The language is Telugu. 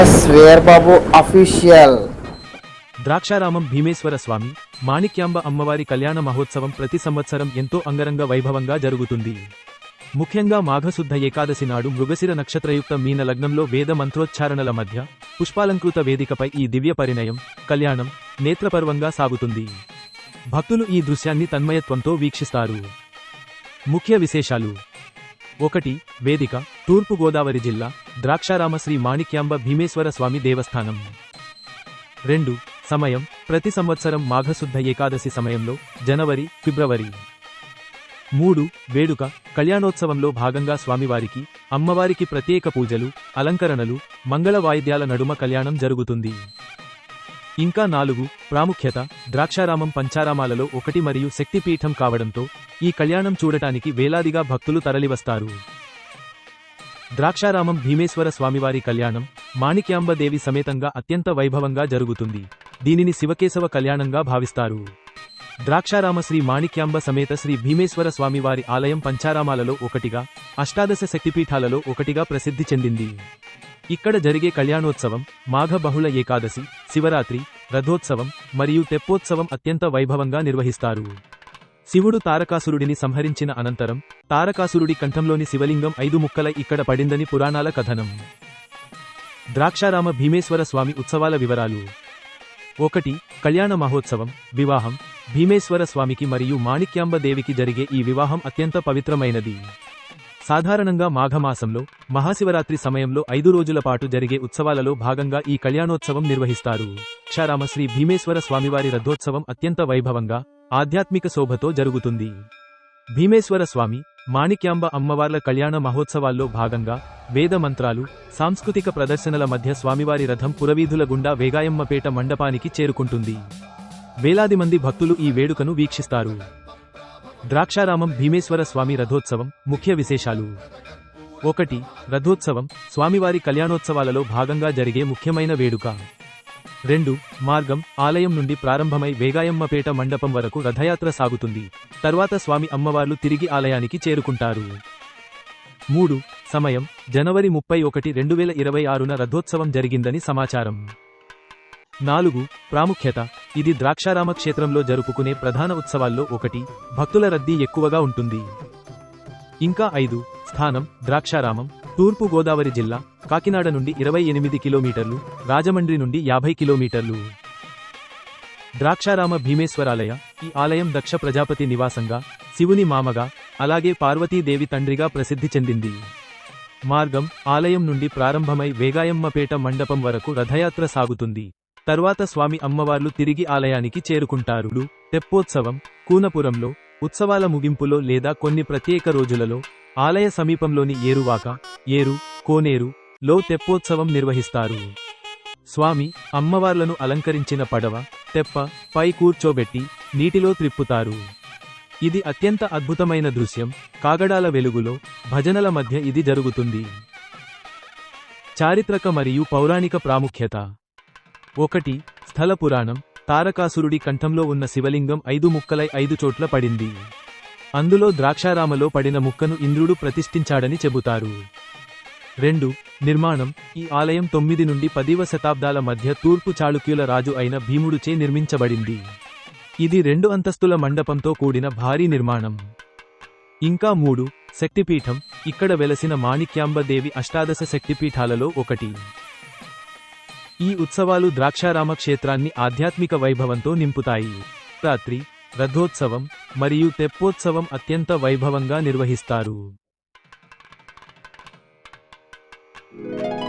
S Veerababu official. Draksharamam Bhimeswara Swamy Manikyamba అమ్మవారి కళ్యాణ మహోత్సవం ప్రతి సంవత్సరం ఎంతో అంగరంగ వైభవంగా జరుగుతుంది. ముఖ్యంగా మాఘశుద్ధ ఏకాదశి నాడు మృగశిర నక్షత్రయుక్త మీన లగ్నంలో వేద మంత్రోచ్చారణల మధ్య పుష్పాలంకృత వేదికపై ఈ దివ్య పరిణయం కళ్యాణం నేత్రపర్వంగా సాగుతుంది. భక్తులు ఈ దృశ్యాన్ని తన్మయత్వంతో వీక్షిస్తారు. ముఖ్య విశేషాలు. ఒకటి వేదిక. తూర్పుగోదావరి జిల్లా ద్రాక్షారామ శ్రీ మాణిక్యాంబ భీమేశ్వర స్వామి దేవస్థానం. రెండు సమయం ప్రతి సంవత్సరం మాఘశుద్ధ ఏకాదశి సమయంలో జనవరి ఫిబ్రవరి. మూడు వేడుక కళ్యాణోత్సవంలో భాగంగా స్వామివారికి అమ్మవారికి ప్రత్యేక పూజలు అలంకరణలు మంగళ వాయిద్యాల నడుమ కళ్యాణం జరుగుతుంది. ఇంకా నాలుగు ప్రాముఖ్యత ద్రాక్షారామం పంచారామాలలో ఒకటి మరియు శక్తిపీఠం కావడంతో ఈ కళ్యాణం చూడటానికి వేలాదిగా భక్తులు తరలివస్తారు. ద్రాక్షారామం భీమేశ్వర స్వామివారి కళ్యాణం మాణిక్యాంబ దేవి సమేతంగా అత్యంత వైభవంగా జరుగుతుంది. దీనిని శివకేశవ కళ్యాణంగా భావిస్తారు. ద్రాక్షారామ శ్రీ మాణిక్యాంబ సమేత శ్రీ భీమేశ్వర స్వామివారి ఆలయం పంచారామాలలో ఒకటిగా అష్టాదశ శక్తిపీఠాలలో ఒకటిగా ప్రసిద్ధి చెందింది. ఇక్కడ జరిగే కళ్యాణోత్సవం మాఘ బహుళ ఏకాదశి శివరాత్రి రథోత్సవం మరియు తెప్పోత్సవం అత్యంత వైభవంగా నిర్వహిస్తారు. శివుడు తారకాసురుడిని సంహరించిన అనంతరం తారకాసురుడి కంఠంలోని శివలింగం ఐదు ముక్కల ఇక్కడ పడిందని పురాణాల కథనం. ద్రాక్షారామ భీమేశ్వర స్వామి ఉత్సవాల వివరాలు. ఒకటి కళ్యాణ మహోత్సవం వివాహం. భీమేశ్వర స్వామికి మరియు మాణిక్యాంబ దేవికి జరిగే ఈ వివాహం అత్యంత పవిత్రమైనది. సాధారణంగా మాఘమాసంలో మహాశివరాత్రి సమయంలో ఐదు రోజుల పాటు జరిగే ఉత్సవాలలో భాగంగా ఈ కళ్యాణోత్సవం నిర్వహిస్తారు. క్షారామ శ్రీ భీమేశ్వర స్వామివారి రథోత్సవం అత్యంత వైభవంగా ఆధ్యాత్మిక శోభతో జరుగుతుంది. భీమేశ్వర స్వామి మాణిక్యాంబ అమ్మవార్ల కళ్యాణ మహోత్సవాల్లో భాగంగా వేద మంత్రాలు సాంస్కృతిక ప్రదర్శనల మధ్య స్వామివారి రథం పురవీధుల గుండా వేగాయమ్మపేట మండపానికి చేరుకుంటుంది. వేలాది మంది భక్తులు ఈ వేడుకను వీక్షిస్తారు. ద్రాక్షారామం భీమేశ్వర స్వామి రథోత్సవం ముఖ్య విశేషాలు. ఒకటి రథోత్సవం స్వామివారి కళ్యాణోత్సవాలలో భాగంగా జరిగే ముఖ్యమైన వేడుక. రెండు మార్గం ఆలయం నుండి ప్రారంభమై వేగాయమ్మపేట మండపం వరకు రథయాత్ర సాగుతుంది. తర్వాత స్వామి అమ్మవార్లు తిరిగి ఆలయానికి చేరుకుంటారు. మూడు సమయం జనవరి ముప్పై ఒకటి రెండు వేల ఇరవై ఆరున రథోత్సవం జరిగిందని సమాచారం. నాలుగు ప్రాముఖ్యత ఇది ద్రాక్షారామ క్షేత్రంలో జరుపుకునే ప్రధాన ఉత్సవాల్లో ఒకటి భక్తుల రద్దీ ఎక్కువగా ఉంటుంది. ఇంకా ఐదు స్థానం ద్రాక్షారామం తూర్పు గోదావరి జిల్లా కాకినాడ నుండి ఇరవై ఎనిమిది కిలోమీటర్లు రాజమండ్రి నుండి యాభై కిలోమీటర్లు. ద్రాక్షారామ భీమేశ్వరాలయ ఈ ఆలయం దక్ష ప్రజాపతి నివాసంగా శివుని మామగా అలాగే పార్వతీదేవి తండ్రిగా ప్రసిద్ధి చెందింది. మార్గం ఆలయం నుండి ప్రారంభమై వేగాయమ్మపేట మండపం వరకు రథయాత్ర సాగుతుంది. తర్వాత స్వామి అమ్మవార్లు తిరిగి ఆలయానికి చేరుకుంటారు. తెప్పోత్సవం కూనపురంలో ఉత్సవాల ముగింపులో లేదా కొన్ని ప్రత్యేక రోజులలో ఆలయ సమీపంలోని ఏరువాక ఏరు కోనేరు లో తెప్పోత్సవం నిర్వహిస్తారు. స్వామి అమ్మవార్లను అలంకరించిన పడవ తెప్ప పై కూర్చోబెట్టి నీటిలో త్రిప్పుతారు. ఇది అత్యంత అద్భుతమైన దృశ్యం. కాగడాల వెలుగులో భజనల మధ్య ఇది జరుగుతుంది. చారిత్రక మరియు పౌరాణిక ప్రాముఖ్యత. ఒకటి స్థల పురాణం. తారకాసురుడి కంఠంలో ఉన్న శివలింగం ఐదు ముక్కలై ఐదు చోట్ల పడింది. అందులో ద్రాక్షారామలో పడిన ముక్కను ఇంద్రుడు ప్రతిష్ఠించాడని చెబుతారు. రెండు నిర్మాణం. ఈ ఆలయం తొమ్మిది నుండి పదివ శతాబ్దాల మధ్య తూర్పు చాళుక్యుల రాజు అయిన భీముడుచే నిర్మించబడింది. ఇది రెండు అంతస్తుల మండపంతో కూడిన భారీ నిర్మాణం. ఇంకా మూడు శక్తిపీఠం. ఇక్కడ వెలసిన మాణిక్యాంబ దేవి అష్టాదశ శక్తిపీఠాలలో ఒకటి. ఈ ఉత్సవాలు ద్రాక్షారామ క్షేత్రాన్ని ఆధ్యాత్మిక వైభవంతో నింపుతాయి. రాత్రి రథోత్సవం మరియు తెప్పోత్సవం అత్యంత వైభవంగా నిర్వహిస్తారు. Thank you.